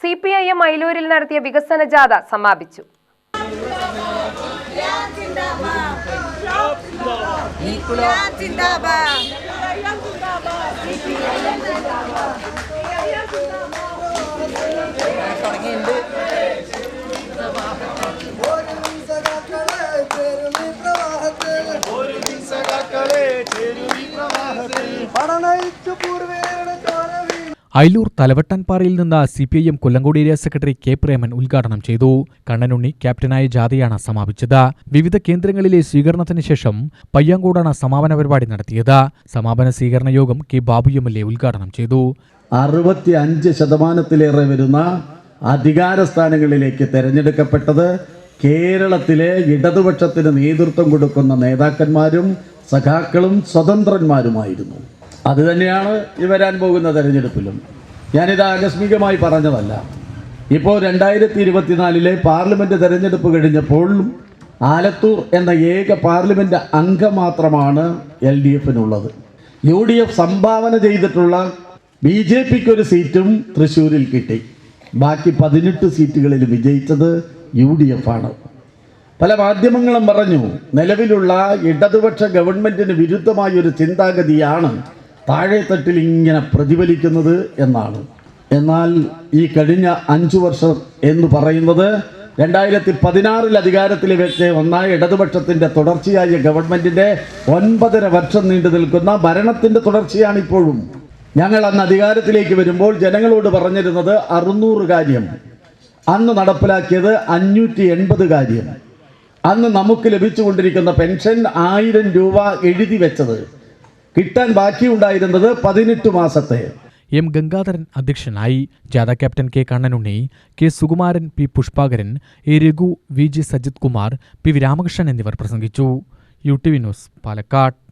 C P I M അയിലൂരിൽ നടത്തിയ വികസന ജാഥ സമാപിച്ചു. അയിലൂർ തലവട്ടൻപാറയിൽ നിന്ന് C P I M Kollengode area secretary K Preman ഉദ്ഘാടനം ചെയ്തു. കണ്ണനുണ്ണി ക്യാപ്റ്റനായ ജാഥയാണ് സമാപിച്ചത്. വിവിധ കേന്ദ്രങ്ങളിലെ സ്വീകരണത്തിന് ശേഷം പയ്യാങ്കോടാണ് സമാപന പരിപാടി നടത്തിയത്. സമാപന സ്വീകരണ യോഗം K Babu M L A ഉദ്ഘാടനം ചെയ്തു. അറുപത്തി അഞ്ച് ശതമാനത്തിലേറെ വരുന്ന അധികാര സ്ഥാനങ്ങളിലേക്ക് തെരഞ്ഞെടുക്കപ്പെട്ടത് കേരളത്തിലെ ഇടതുപക്ഷത്തിന് നേതൃത്വം കൊടുക്കുന്ന നേതാക്കന്മാരും സഖാക്കളും സ്വതന്ത്രന്മാരുമായിരുന്നു. അത് തന്നെയാണ് ഈ വരാൻ പോകുന്ന തെരഞ്ഞെടുപ്പിലും. ഞാനിത് ആകസ്മികമായി പറഞ്ഞതല്ല. ഇപ്പോൾ രണ്ടായിരത്തി ഇരുപത്തിനാലിലെ പാർലമെന്റ് തെരഞ്ഞെടുപ്പ് കഴിഞ്ഞപ്പോൾ ആലത്തൂർ എന്ന ഏക പാർലമെന്റ് അംഗം മാത്രമാണ് എൽ ഡി എഫിനുള്ളത്. യു ഡി എഫ് സംഭാവന ചെയ്തിട്ടുള്ള ബി ജെ പിക്ക് ഒരു സീറ്റും തൃശ്ശൂരിൽ കിട്ടി. ബാക്കി പതിനെട്ട് സീറ്റുകളിൽ വിജയിച്ചത് യു ഡി എഫ് ആണ് പല മാധ്യമങ്ങളും പറഞ്ഞു നിലവിലുള്ള ഇടതുപക്ഷ ഗവൺമെന്റിന് വിരുദ്ധമായ ഒരു ചിന്താഗതിയാണ് താഴെത്തട്ടിൽ ഇങ്ങനെ പ്രതിഫലിക്കുന്നത് എന്നാണ്. എന്നാൽ ഈ കഴിഞ്ഞ അഞ്ചു വർഷം എന്ന് പറയുന്നത് രണ്ടായിരത്തി പതിനാറിൽ അധികാരത്തിൽ വെച്ച് ഒന്നായ ഇടതുപക്ഷത്തിന്റെ തുടർച്ചയായ ഗവൺമെന്റിന്റെ ഒൻപതര വർഷം നീണ്ടു നിൽക്കുന്ന ഭരണത്തിന്റെ തുടർച്ചയാണ് ഇപ്പോഴും ഞങ്ങൾ അന്ന് അധികാരത്തിലേക്ക് വരുമ്പോൾ ജനങ്ങളോട് പറഞ്ഞിരുന്നത് അറുന്നൂറ് കാര്യം. അന്ന് നടപ്പിലാക്കിയത് അഞ്ഞൂറ്റി എൺപത് കാര്യം. അന്ന് നമുക്ക് ലഭിച്ചുകൊണ്ടിരിക്കുന്ന പെൻഷൻ ആയിരം രൂപ എഴുതി വെച്ചത്. കിട്ടാൻ ബാക്കിയുണ്ടായിരുന്നത് പതിനെട്ട് മാസത്തെ. എം ഗംഗാധരൻ അധ്യക്ഷനായി ജാഥ captain K Kannanunni K Sukumaran P Pushpakaran A Raghu V G Sajith Kumar P V Ramakrishnan എന്നിവർ പ്രസംഗിച്ചു. U T V news Palakkad.